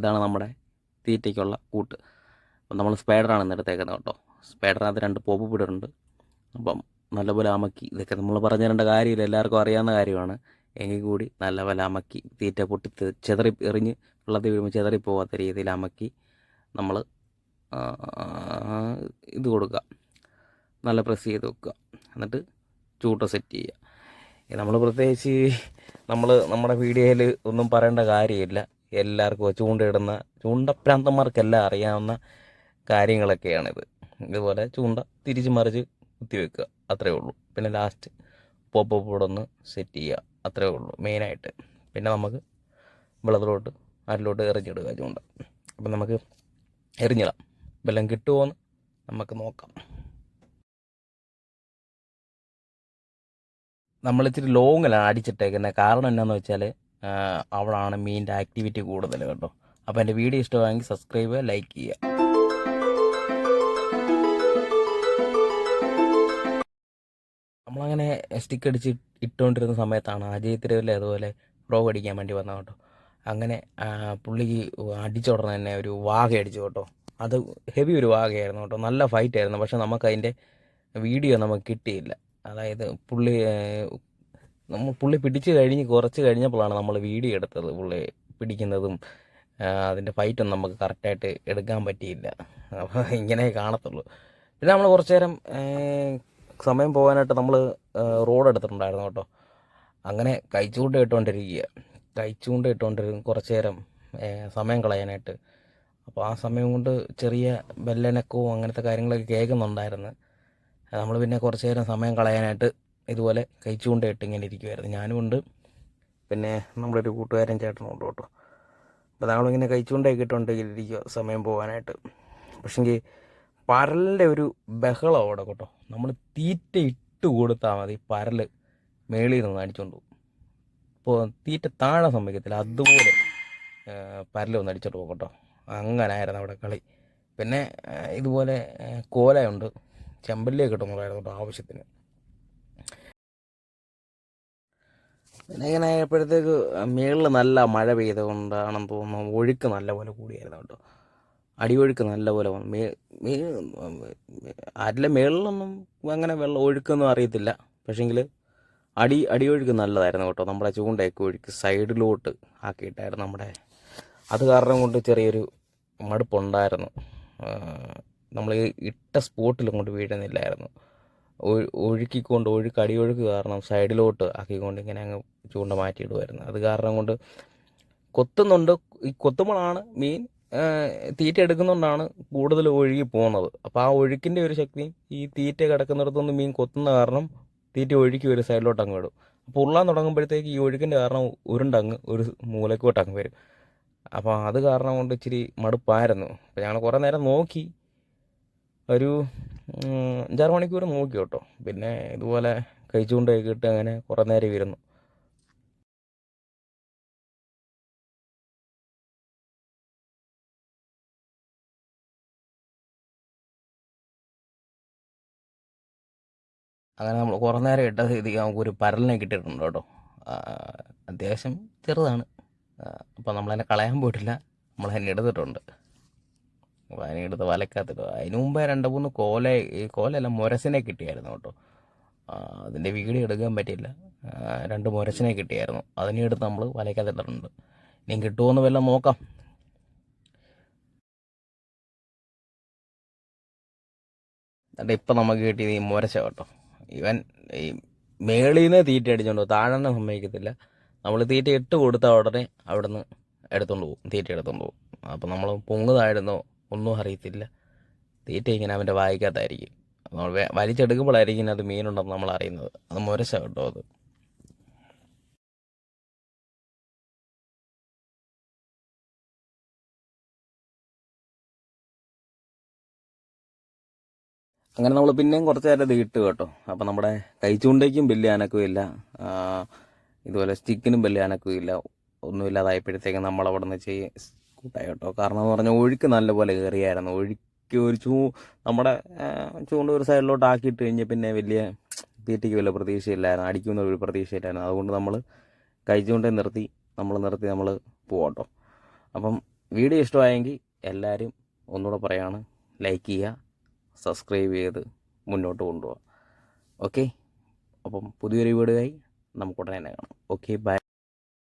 ഇതാണ് നമ്മുടെ തീറ്റയ്ക്കുള്ള കൂട്ട്. അപ്പം നമ്മൾ സ്പൈഡറാണ് ഇന്ന് എടുത്തേക്കുന്നത് കേട്ടോ. സ്പൈഡറിനകത്ത് രണ്ട് പോപ്പ് പിടുന്നുണ്ട് അപ്പം നല്ലപോലെ അമക്കി ഇതൊക്കെ നമ്മൾ പറഞ്ഞു തരേണ്ട കാര്യമില്ല എല്ലാവർക്കും അറിയാവുന്ന കാര്യമാണ്. എങ്കിൽ കൂടി നല്ലപോലെ അമക്കി തീറ്റ പൊട്ടി ചെതറി എറിഞ്ഞ് വെള്ളത്തിൽ വീഴുമ്പോൾ ചെതറി പോകാത്ത രീതിയിൽ അമക്കി നമ്മൾ ഇത് കൊടുക്കുക. നല്ല പ്രസ് ചെയ്ത് വെക്കുക. എന്നിട്ട് ചൂട്ട സെറ്റ് ചെയ്യുക. നമ്മൾ പ്രത്യേകിച്ച് നമ്മൾ നമ്മുടെ വീഡിയോയിൽ ഒന്നും പറയേണ്ട കാര്യമില്ല. എല്ലാവർക്കും ചൂണ്ടയിടുന്ന ചൂണ്ടപ്രാന്തന്മാർക്കെല്ലാം അറിയാവുന്ന കാര്യങ്ങളൊക്കെയാണിത്. ഇതുപോലെ ചൂണ്ട തിരിച്ച് മറിച്ച് കുത്തി വെക്കുക അത്രേ ഉള്ളൂ. പിന്നെ ലാസ്റ്റ് പോപ്പ് ഒന്ന് സെറ്റ് ചെയ്യുക അത്രേ ഉള്ളൂ മെയിനായിട്ട് പിന്നെ നമുക്ക് വെള്ളത്തിലോട്ട് അതിലോട്ട് എറിഞ്ഞിടുക ചൂണ്ട. അപ്പം നമുക്ക് എറിഞ്ഞിടാം. വെള്ളം കിട്ടുമോയെന്ന് നമുക്ക് നോക്കാം. നമ്മളിച്ചിരി ലോങ്ങിലാണ് അടിച്ചിട്ടേക്കുന്നത് കാരണം എന്നാന്ന് വെച്ചാൽ അവിടാണ് മീനിന്റെ ആക്ടിവിറ്റി കൂടുതൽ കേട്ടോ. അപ്പോൾ എന്റെ വീഡിയോ ഇഷ്ടമായെങ്കിൽ സബ്സ്ക്രൈബ് ലൈക്ക് ചെയ്യുക. നമ്മളങ്ങനെ സ്റ്റിക്ക് അടിച്ച് ഇട്ടുകൊണ്ടിരുന്ന സമയത്താണ് അജയ് തിരവിലെ അതുപോലെ പ്രോ അടിക്കാൻ വേണ്ടി വന്നത് കേട്ടോ. അങ്ങനെ പുള്ളിക്ക് അടിച്ച ഉടനെ തന്നെ ഒരു വാഗ അടിച്ചു കേട്ടോ. അത് ഹെവി ഒരു വാഗയായിരുന്നു കേട്ടോ. നല്ല ഫൈറ്റ് ആയിരുന്നു. പക്ഷെ നമുക്ക് അതിന്റെ വീഡിയോ നമുക്ക് കിട്ടിയില്ല. അതായത് പുള്ളി നമ്മൾ പുള്ളി പിടിച്ച് കഴിഞ്ഞ് കുറച്ച് കഴിഞ്ഞപ്പോഴാണ് നമ്മൾ വീഡിയോ എടുത്തത്. പുള്ളി പിടിക്കുന്നതും അതിന്റെ ഫൈറ്റും നമുക്ക് കറക്റ്റായിട്ട് എടുക്കാൻ പറ്റിയില്ല. അപ്പോൾ ഇങ്ങനെ കാണത്തുള്ളൂ. പിന്നെ നമ്മൾ കുറച്ച് നേരം സമയം പോകാനായിട്ട് നമ്മൾ റോഡ് എടുത്തിട്ടുണ്ടായിരുന്നു കേട്ടോ. അങ്ങനെ കൈച്ചൂണ്ട ഇട്ടുകൊണ്ടിരിക്കുക. കൈച്ചൂണ്ട ഇട്ടുകൊണ്ടിരിക്കും കുറച്ച് നേരം സമയം കളയാനായിട്ട്. അപ്പോൾ ആ സമയം കൊണ്ട് ചെറിയ ബെല്ലനക്കവും അങ്ങനത്തെ കാര്യങ്ങളൊക്കെ കേൾക്കുന്നുണ്ടായിരുന്നു. നമ്മൾ പിന്നെ കുറച്ച് നേരം സമയം കളയാനായിട്ട് ഇതുപോലെ കൈച്ചൂണ്ടയിട്ട് ഇങ്ങനെ ഇരിക്കുമായിരുന്നു ഞാനും ഉണ്ട്. പിന്നെ ഒരു കൂട്ടുകാരൻ ചേട്ടനും ഉണ്ട് കേട്ടോ. അപ്പോൾ നമ്മളിങ്ങനെ കൈച്ചൂണ്ടയൊക്കെ ഇരിക്കുക സമയം പോകാനായിട്ട് പക്ഷെങ്കിൽ പരലിന്റെ ഒരു ബഹളം അവിടെ കേട്ടോ. നമ്മൾ തീറ്റ ഇട്ട് കൊടുത്താൽ മതി. പരൽ മേളിൽ നിന്ന് അടിച്ചുകൊണ്ട് പോകും. ഇപ്പോൾ തീറ്റ താഴെ സമ്മതിക്കത്തില്ല അതുപോലെ പരൽ ഒന്ന് അടിച്ചോണ്ട് പോകും കേട്ടോ. അങ്ങനായിരുന്നു അവിടെ കളി. പിന്നെ ഇതുപോലെ കോലയുണ്ട്. ചെമ്പല്ലിയൊക്കെ കിട്ടുന്നുണ്ടായിരുന്നു കേട്ടോ ആവശ്യത്തിന്. പിന്നെ ഇങ്ങനെ ആയപ്പോഴത്തേക്ക് മേളിൽ നല്ല മഴ പെയ്തുകൊണ്ടാണെന്ന് തോന്നുന്നു. ഒഴുക്ക് നല്ലപോലെ കൂടിയായിരുന്നു കേട്ടോ. അടിയൊഴുക്ക് നല്ലപോലെ മേ മേ ആറ്റിലെ മേളിലൊന്നും അങ്ങനെ വെള്ളം ഒഴുക്കൊന്നും അറിയത്തില്ല. പക്ഷേങ്കിൽ അടി അടിയൊഴുക്ക് നല്ലതായിരുന്നു കേട്ടോ. നമ്മുടെ ചൂണ്ടയൊക്കെ ഒഴുക്ക് സൈഡിലോട്ട് ആക്കിയിട്ടായിരുന്നു നമ്മുടെ അത് കാരണം കൊണ്ട് ചെറിയൊരു മടുപ്പുണ്ടായിരുന്നു. നമ്മൾ ഇട്ട സ്പോട്ടിലും കൊണ്ട് വീഴുന്നില്ലായിരുന്നു. ഒഴുക്കിക്കൊണ്ട് ഒഴുക്ക് അടിയൊഴുക്ക് കാരണം സൈഡിലോട്ട് ആക്കിക്കൊണ്ട് ഇങ്ങനെ അങ്ങ് ചൂണ്ട മാറ്റിയിടുമായിരുന്നു അത് കാരണം കൊണ്ട് കൊത്തുന്നുണ്ട്. ഈ കൊത്തുമ്പോഴാണ് മീൻ തീറ്റ എടുക്കുന്നതുകൊണ്ടാണ് കൂടുതൽ ഒഴുകി പോകുന്നത്. അപ്പോൾ ആ ഒഴുക്കിന്റെ ഒരു ശക്തി ഈ തീറ്റ കിടക്കുന്നിടത്തുനിന്ന് മീൻ കൊത്തുന്ന കാരണം തീറ്റ ഒഴുക്കി ഒരു സൈഡിലോട്ട് അങ്ങ് വിടും അപ്പോൾ ഉള്ളാൻ തുടങ്ങുമ്പോഴത്തേക്ക് ഈ ഒഴുക്കിന്റെ കാരണം ഉരുണ്ടങ്ങ് ഒരു മൂലക്കോട്ട് അങ്ങ് വരും. അപ്പോൾ അത് കാരണം കൊണ്ട് ഇച്ചിരി മടുപ്പായിരുന്നു. അപ്പോൾ ഞങ്ങൾ കുറേ നേരം നോക്കി. ഒരു അഞ്ചാറ് മണിക്കൂർ നോക്കി കേട്ടോ. പിന്നെ ഇതുപോലെ കഴിച്ചുകൊണ്ടൊക്കെ ഇട്ട് അങ്ങനെ കുറേ നേരം ഇരുന്നു. അങ്ങനെ നമ്മൾ കുറേ നേരം ഇട്ട നമുക്ക് ഒരു പരലിനെ കിട്ടിയിട്ടുണ്ട് കേട്ടോ. അത്യാവശ്യം ചെറുതാണ്. അപ്പോൾ നമ്മളതിനെ കളയാൻ പോയിട്ടില്ല. നമ്മളതിനെ എടുത്തിട്ടുണ്ട്. അപ്പോൾ വലക്കാത്തിട്ട് അതിന് മുമ്പേ രണ്ട് മൂന്ന് കോല കോലല്ല മുരസിനെ കിട്ടിയായിരുന്നു കേട്ടോ. അതിന്റെ വീഡിയോ എടുക്കാൻ പറ്റിയില്ല. രണ്ട് മുരസിനെ കിട്ടിയായിരുന്നു. അതിനെ എടുത്ത് നമ്മൾ വലക്കാത്തിട്ടുണ്ട് ഇനി കിട്ടുമോന്ന് വല്ലതും നോക്കാം. എന്നിട്ട് ഇപ്പം നമുക്ക് കിട്ടിയത് ഈ മുരശ കേട്ടോ. ഇവൻ ഈ മേളിൽ നിന്ന് തീറ്റ അടിച്ചോണ്ട് താഴെ സമ്മതിക്കത്തില്ല. നമ്മൾ തീറ്റ ഇട്ട് കൊടുത്ത ഉടനെ അവിടെ നിന്ന് പോകും തീറ്റ എടുത്തോണ്ട് പോകും അപ്പം നമ്മൾ പൊങ്ങുതായിരുന്നോ ഒന്നും അറിയത്തില്ല. തീറ്റ ഇങ്ങനെ അവന്റെ വായിക്കകത്തായിരിക്കും നമ്മൾ വലിച്ചെടുക്കുമ്പോഴായിരിക്കും അത് മീനുണ്ടെന്ന് നമ്മൾ അറിയുന്നത്. അത് മുരശ കേട്ടോ അത്. അങ്ങനെ നമ്മൾ പിന്നെയും കുറച്ച് നേരം ഇത് കേട്ടോ. അപ്പോൾ നമ്മുടെ കൈച്ചൂണ്ടയ്ക്കും വലിയ അനക്കുമില്ല ഇതുപോലെ സ്റ്റിക്കിനും വലിയ അനക്കുമില്ല ഒന്നുമില്ലാതായപ്പോഴത്തേക്കും നമ്മൾ അവിടെ നിന്ന് ചെയ്യ കൂട്ടായി കേട്ടോ കാരണം എന്ന് പറഞ്ഞാൽ ഒഴുക്ക് നല്ലപോലെ കയറിയായിരുന്നു ഒഴുക്ക് ഒരു ചൂ നമ്മുടെ ചൂണ്ട ഒരു സൈഡിലോട്ട് ആക്കിയിട്ട് കഴിഞ്ഞാൽ പിന്നെ വലിയ തീറ്റയ്ക്ക് വല്ല പ്രതീക്ഷയില്ലായിരുന്നു. അടിക്കുന്ന ഒരു പ്രതീക്ഷയില്ലായിരുന്നു. അതുകൊണ്ട് നമ്മൾ കഴിച്ചുകൊണ്ടേ നിർത്തി. നമ്മൾ നിർത്തി നമ്മൾ പോവാട്ടോ. അപ്പം വീഡിയോ ഇഷ്ടമായെങ്കിൽ എല്ലാവരും ഒന്നുകൂടെ പറയാണ്. ലൈക്ക് ചെയ്യുക സബ്സ്ക്രൈബ് ചെയ്ത് മുന്നോട്ട് കൊണ്ടുപോകാം ഓക്കെ? അപ്പം പുതിയൊരു വീഡിയോയായി നമുക്ക് ഉടനെ തന്നെ കാണാം. Okay bye.